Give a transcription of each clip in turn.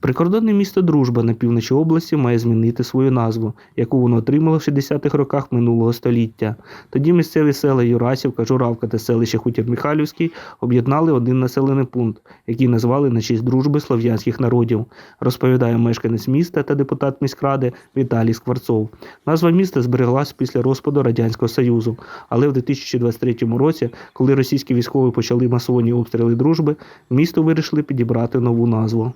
Прикордонне місто Дружба на півночі області має змінити свою назву, яку воно отримало в 60-х роках минулого століття. Тоді місцеві села Юрасівка, Журавка та селище Хутір Михайлівський об'єднали один населений пункт, який назвали на честь дружби слов'янських народів, розповідає мешканець міста та депутат міськради Віталій Скворцов. Назва міста збереглась після розпаду Радянського Союзу, але в 2023 році, коли російські військові почали масовані обстріли дружби, місту вирішили підібрати нову назву.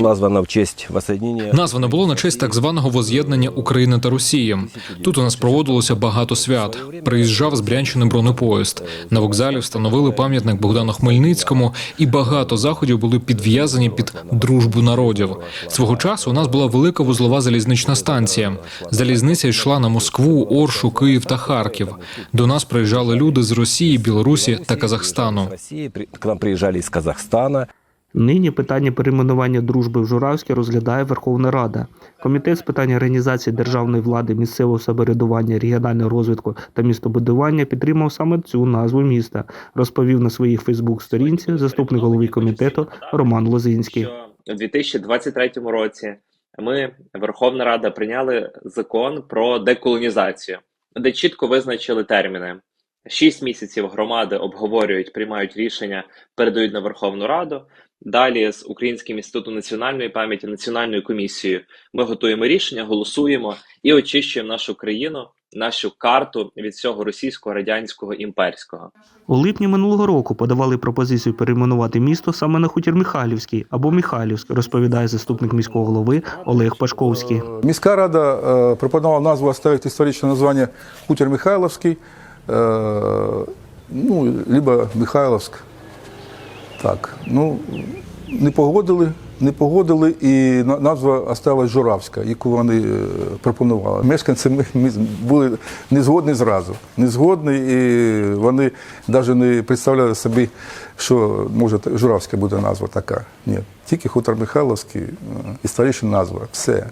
Названа в честь воссоединения. Назване було на честь так званого воз'єднання України та Росії. Тут у нас проводилося багато свят. Приїжджав з Брянщини бронепоїзд. На вокзалі встановили пам'ятник Богдану Хмельницькому, і багато заходів були підв'язані під дружбу народів. Свого часу у нас була велика вузлова залізнична станція. Залізниця йшла на Москву, Оршу, Київ та Харків. До нас приїжджали люди з Росії, Білорусі та Казахстану. С России при- к нам приезжали из Казахстана. Нині питання перейменування дружби в Журавське розглядає Верховна Рада. Комітет з питань організації державної влади, місцевого самоврядування, регіонального розвитку та містобудування підтримав саме цю назву міста, розповів на своїй Фейсбук-сторінці заступник голови комітету Роман Лозинський. у 2023 році ми, Верховна Рада, прийняли закон про деколонізацію, де чітко визначили терміни. Шість місяців громади обговорюють, приймають рішення, передають на Верховну Раду. Далі з Українським інститутом національної пам'яті, національною комісією ми готуємо рішення, голосуємо і очищуємо нашу країну, нашу карту від всього російського, радянського, імперського. У липні минулого року подавали пропозицію перейменувати місто саме на хутір Михайлівський або Михайлівськ, розповідає заступник міського голови Олег Пашковський. Міська рада е, пропонувала назву оставить історичне названня Хутір Михайловський, е, ну, либо Михайловськ. Так, ну, не погодили, не погодили, і на- назва осталась Журавська, яку вони е, пропонували. Мешканці ми, були не згодні зразу. Не згодні, і вони навіть не представляли собі, що може Журавська буде назва така. Ні, тільки хутор Михайловський, е, історична назва, все.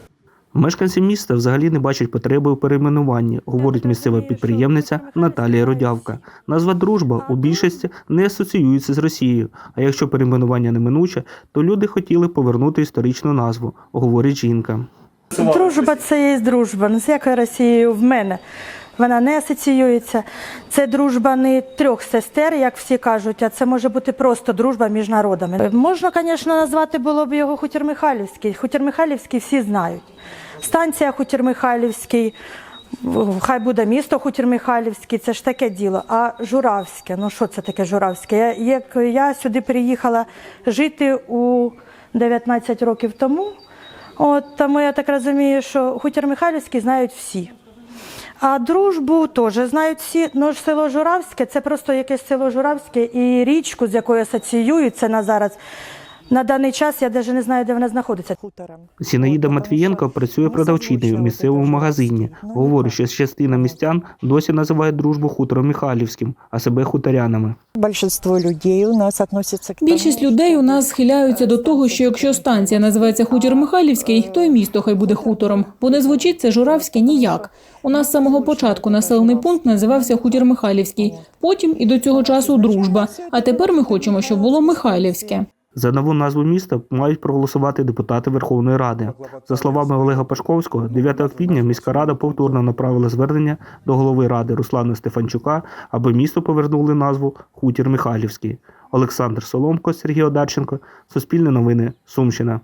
Мешканці міста взагалі не бачать потреби у перейменуванні, говорить місцева підприємниця Наталія Родявка. Назва дружба у більшості не асоціюється з Росією. А якщо перейменування неминуче, то люди хотіли повернути історичну назву, говорить жінка. Дружба це є дружба. не з якою Росією в мене. Вона не асоціюється. Це дружба не трьох сестер, як всі кажуть, а це може бути просто дружба між народами. Можна, звісно, назвати було б його Хутір Михайлівський. Хутір Михайлівський всі знають. Станція Хутір Михайлівський, хай буде місто Хутір Михайлівський, це ж таке діло. А Журавське, ну що це таке Журавське? Я, як я сюди приїхала жити у 19 років тому. От тому я так розумію, що хутір Михайлівський знають всі. А дружбу теж знають всі. Ну село Журавське це просто якесь село Журавське і річку, з якою асоціюються на зараз. На даний час я навіть не знаю, де вона знаходиться. Зінаїда Матвієнко працює продавчиною в місцевому магазині. Говорить, що частина містян досі називає дружбу хутором Михайлівським, а себе хуторянами. Большинство людей у нас относятся к Більшість людей у нас схиляються до того, що якщо станція називається Хутір Михайлівський, то й місто хай буде хутором, бо не звучить це Журавське ніяк. У нас з самого початку населений пункт називався Хутір Михайлівський, потім і до цього часу Дружба. А тепер ми хочемо, щоб було Михайлівське. За нову назву міста мають проголосувати депутати Верховної Ради. За словами Олега Пашковського, 9 квітня міська рада повторно направила звернення до голови ради Руслана Стефанчука, аби місто повернули назву Хутір Михайлівський. Олександр Соломко, Сергій Одарченко, Суспільне новини, Сумщина.